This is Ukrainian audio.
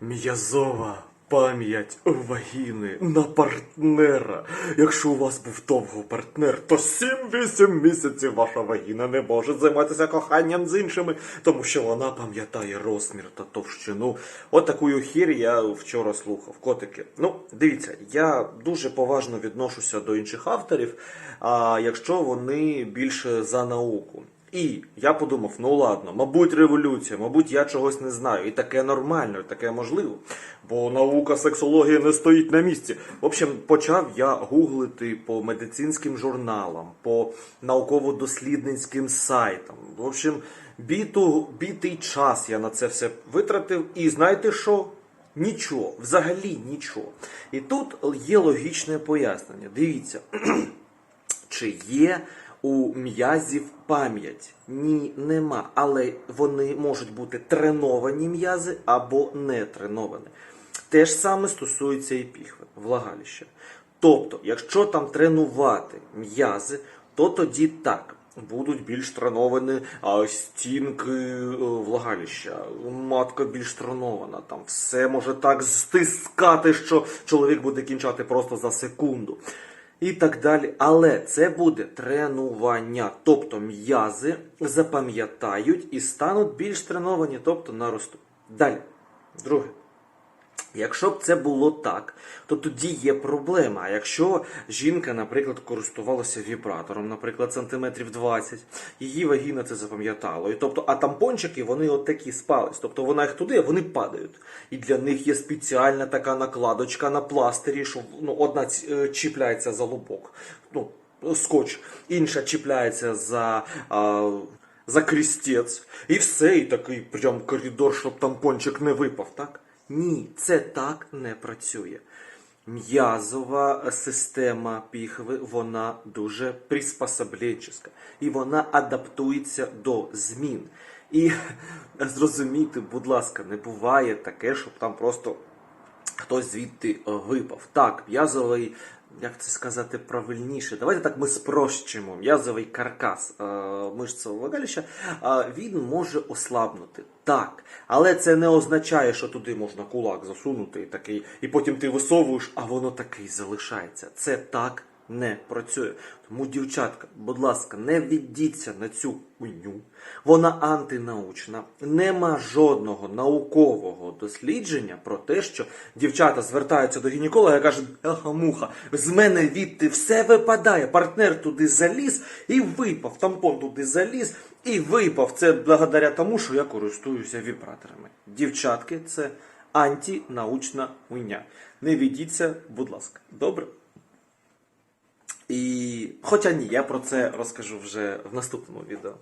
М'язова пам'ять вагіни на партнера. Якщо у вас був довго партнер, то 7-8 місяців ваша вагіна не може займатися коханням з іншими, тому що вона пам'ятає розмір та товщину. От таку хір я вчора слухав. Котики. Ну, дивіться, я дуже поважно відношуся до інших авторів, а якщо вони більше за науку. І я подумав, ну ладно, мабуть, революція, мабуть, я чогось не знаю. І таке нормально, і таке можливо. Бо наука сексологія не стоїть на місці. В общем, почав я гуглити по медицинським журналам, по науково-дослідницьким сайтам. В общем, біту, бітий час я на це все витратив. І знаєте що? Нічого, взагалі нічого. І тут є логічне пояснення. Дивіться. Чи є у м'язів пам'ять? Ні, нема. Але вони можуть бути треновані м'язи або не треновані. Те ж саме стосується і піхви, влагалища. Тобто, якщо там тренувати м'язи, то тоді так. Будуть більш треновані а, стінки е, влагалища, матка більш тренована, там все може так стискати, що чоловік буде кінчати просто за секунду і так далі. Але це буде тренування. Тобто м'язи запам'ятають і стануть більш треновані, тобто наростуть. Далі. Друге. Якщо б це було так, то тоді є проблема. А якщо жінка, наприклад, користувалася вібратором, наприклад, сантиметрів 20, її вагіна це запам'ятало. І тобто, а тампончики вони от такі спались. Тобто вона їх туди, вони падають. І для них є спеціальна така накладочка на пластирі, що ну, одна е, чіпляється за лобок. Ну, скотч, інша чіпляється за. А, за крістець, і все, і такий прям коридор, щоб тампончик не випав, так? Ні, це так не працює. М'язова система піхви, вона дуже приспособленческа. І вона адаптується до змін. І зрозумійте, будь ласка, не буває таке, щоб там просто хтось звідти е, випав. Так, м'язовий, як це сказати правильніше, давайте так ми спрощимо. М'язовий каркас е, мишцевого влагалища, е, він може ослабнути. Так, але це не означає, що туди можна кулак засунути і такий, і потім ти висовуєш, а воно такий залишається. Це так не працює. Тому, дівчатка, будь ласка, не ведіться на цю хуйню. Вона антинаучна. Нема жодного наукового дослідження про те, що дівчата звертаються до гінеколога і кажуть, муха, з мене відти все випадає. Партнер туди заліз і випав. Тампон туди заліз і випав. Це благодаря тому, що я користуюся вібраторами. Дівчатки, це антинаучна хуйня. Не ведіться, будь ласка. Добре? І хоча ні, я про це розкажу вже в наступному відео.